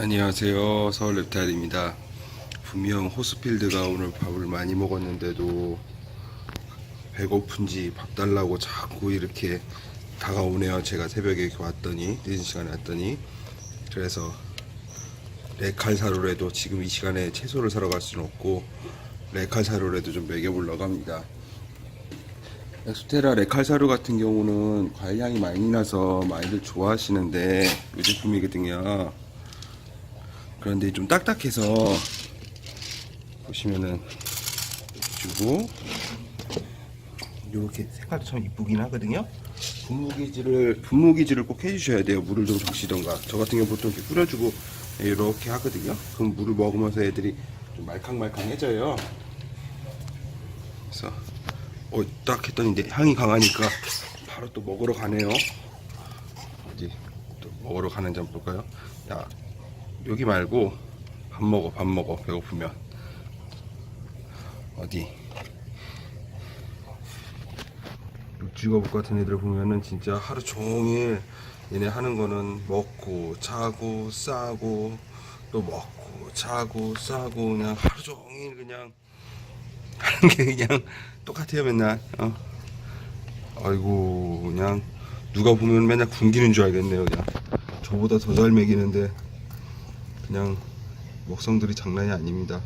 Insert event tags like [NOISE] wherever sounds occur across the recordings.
안녕하세요. 서울 랩탈입니다. 분명 호스필드가 오늘 밥을 많이 먹었는데도 배고픈지 밥 달라고 자꾸 이렇게 다가오네요. 제가 새벽에 왔더니 늦은 시간에 왔더니 그래서 레칼 사료라도 지금 이 시간에 채소를 사러 갈 수는 없고 레칼 사료라도 좀 먹여보려고 합니다. 엑소테라 레칼 사료 같은 경우는 과일향이 많이 나서 많이들 좋아하시는데 이 제품이거든요. 그런데 좀 딱딱해서 보시면은 주고 이렇게 색깔도 참 이쁘긴 하거든요. 분무기질을 분무기질을 꼭 해주셔야 돼요. 물을 좀 적시던가. 저 같은 경우 보통 이렇게 뿌려주고 이렇게 하거든요. 그럼 물을 먹으면서 애들이 좀 말캉말캉해져요. 그래서 어, 딱 했더니 이제 향이 강하니까 바로 또 먹으러 가네요. 어디 또 먹으러 가는지 한번 볼까요? 야 여기 말고 밥 먹어 밥 먹어. 배고프면. 어디? 육지거북 같은 애들 보면은 진짜 하루 종일 얘네 하는 거는 먹고 자고 싸고 또 먹고 자고 싸고 그냥 하루 종일 그냥 [LAUGHS] 하는 게 그냥 똑같아요 맨날. 어. 아이고 그냥 누가 보면 맨날 굶기는 줄 알겠네요 그냥. 저보다 더 잘 먹이는데 그냥 먹성들이 장난이 아닙니다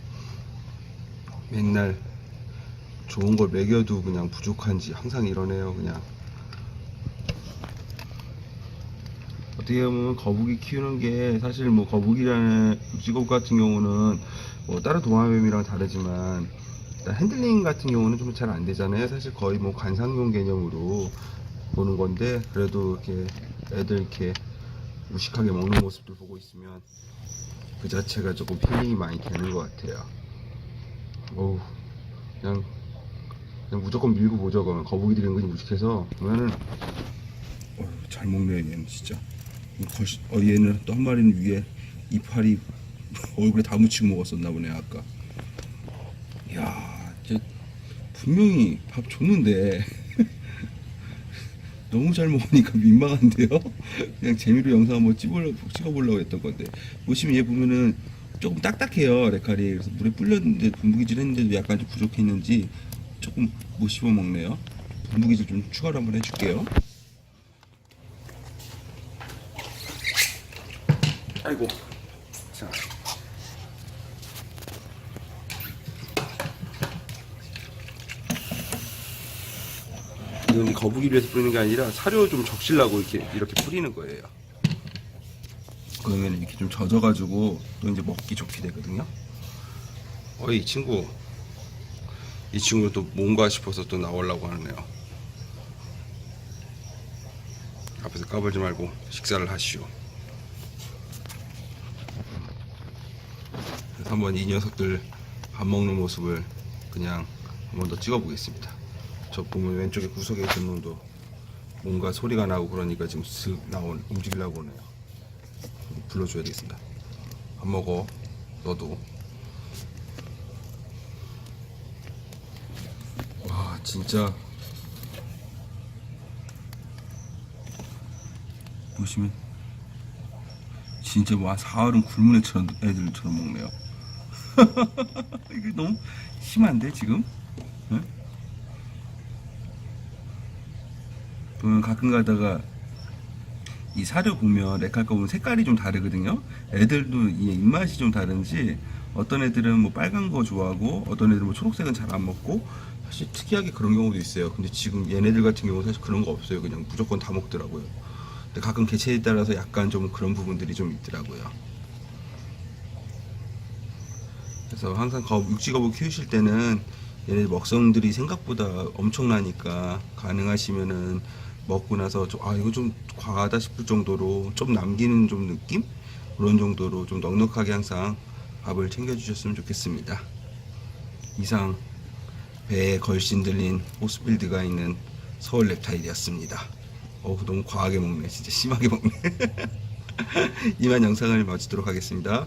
맨날 좋은 걸 먹여도 그냥 부족한지 항상 이러네요 그냥 어떻게 보면 거북이 키우는 게 사실 뭐 거북이라는 육지거북 같은 경우는 뭐 다른 도마뱀이랑 다르지만 핸들링 같은 경우는 좀 잘 안 되잖아요. 사실 거의 뭐 관상용 개념으로 보는 건데 그래도 이렇게 애들 이렇게 무식하게 먹는 모습들 보고 있으면 그 자체가 조금 힐링이 많이 되는 것 같아요. 어우 그냥 그냥 무조건 밀고 보죠. 그러면 거북이들이 은근히 무식해서 보면은 어, 잘 먹네 얘는 진짜. 이 거시, 어 얘는 또 한 마리는 위에 이파리 [LAUGHS] 얼굴에 다 묻히고 먹었었나 보네 아까. 야, 쟤 분명히 밥 줬는데 너무 잘 먹으니까 민망한데요. 그냥 재미로 영상 한번 찍어보려, 찍어보려고 했던 건데 보시면 얘 보면은 조금 딱딱해요 레칼이 그래서 물에 불렸는데 분무기질 했는데도 약간 좀 부족했는지 조금 못 씹어 먹네요. 분무기질 좀 추가로 한번 해줄게요. 아이고, 자. 이건 거북이를 위해서 뿌리는 게 아니라 사료 좀 적실라고 이렇게 이렇게 뿌리는 거예요. 그러면 이렇게 좀 젖어가지고 또 이제 먹기 좋게 되거든요. 어이 친구, 이 친구 또 뭔가 싶어서 또 나오려고 하네요. 앞에서 까불지 말고 식사를 하시오. 그래서 한번 이 녀석들 밥 먹는 모습을 그냥 한번 더 찍어보겠습니다. 저 보면 왼쪽에 구석에 있는 놈도 뭔가 소리가 나고 그러니까 지금 슥 나온 움직이려고 하네요. 불러줘야 되겠습니다. 밥 먹어 너도. 와 진짜 보시면 진짜 뭐 사흘은 굶은 애처럼 애들처럼 먹네요. [LAUGHS] 이게 너무 심한데 지금? 보면 가끔 가다가 이 사료 보면 레칼 거 보면 색깔이 좀 다르거든요. 애들도 이 입맛이 좀 다른지 어떤 애들은 뭐 빨간 거 좋아하고 어떤 애들은 뭐 초록색은 잘 안 먹고 사실 특이하게 그런 경우도 있어요. 근데 지금 얘네들 같은 경우는 사실 그런 거 없어요. 그냥 무조건 다 먹더라고요. 근데 가끔 개체에 따라서 약간 좀 그런 부분들이 좀 있더라고요. 그래서 항상 거, 육지 거북 키우실 때는 얘네 먹성들이 생각보다 엄청나니까 가능하시면은 먹고 나서 좀, 아 이거 좀 과하다 싶을 정도로 좀 남기는 좀 느낌 그런 정도로 좀 넉넉하게 항상 밥을 챙겨주셨으면 좋겠습니다. 이상 배에 걸신 들린 호스필드가 있는 서울 랩타일이었습니다. 어우 너무 과하게 먹네 진짜 심하게 먹네. [LAUGHS] 이만 영상을 마치도록 하겠습니다.